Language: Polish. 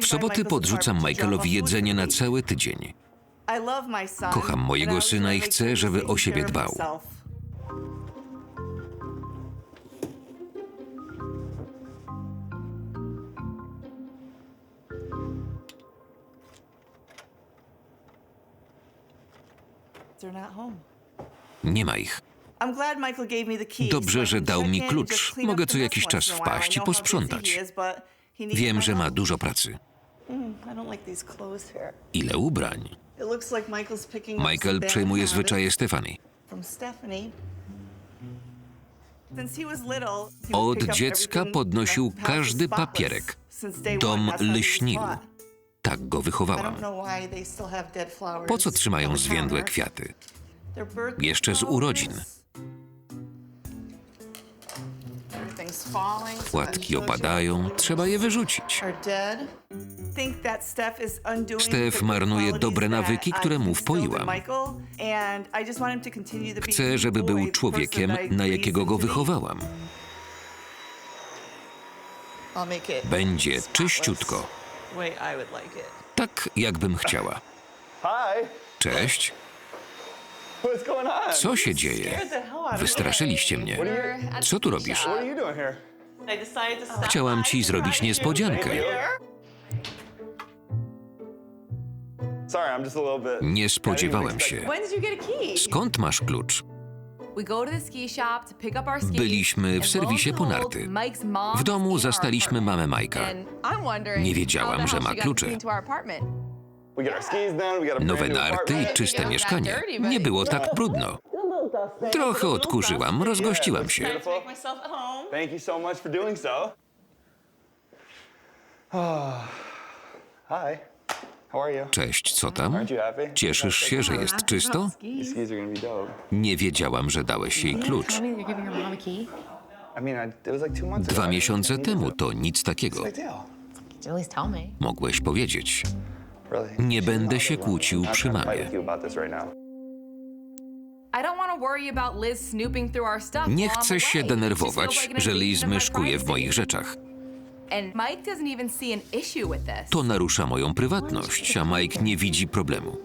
W soboty podrzucam Michaelowi jedzenie na cały tydzień. Kocham mojego syna i chcę, żeby o siebie dbał. Nie ma ich. Dobrze, że dał mi klucz. Mogę co jakiś czas wpaść i posprzątać. Wiem, że ma dużo pracy. Ile ubrań. Michael przejmuje zwyczaje Stefani. Od dziecka podnosił każdy papierek. Dom lśnił. Tak go wychowałam. Po co trzymają zwiędłe kwiaty? Jeszcze z urodzin. Płatki opadają, trzeba je wyrzucić. Steph marnuje dobre nawyki, które mu wpoiłam. Chcę, żeby był człowiekiem, na jakiego go wychowałam. Będzie czyściutko. Tak, jakbym chciała. Cześć. Co się dzieje? Wystraszyliście mnie. Co tu robisz? Chciałam ci zrobić niespodziankę. Nie spodziewałem się. Skąd masz klucz? Byliśmy w serwisie po narty. W domu zastaliśmy mamę Majka. Nie wiedziałam, że ma klucze. Nowe narty i czyste mieszkanie. Nie było tak brudno. Trochę odkurzyłam, rozgościłam się. Beautiful. Thank you so much for doing so. Hi. How are you? Cześć, co tam? Aren't you happy? Cieszysz się, że jest czysto? These skis are gonna be dope. Nie wiedziałam, że dałeś jej klucz. You're giving your mom a key? I mean, I, it was like two months ago. Dwa I didn't miesiące need temu to. to nic takiego. Big deal. Mogłeś powiedzieć. Really? Nie będę się kłócił przy mamie. with you about this right now. Nie chcę się denerwować, że Liz myszkuje w moich rzeczach. To narusza moją prywatność, a Mike nie widzi problemu.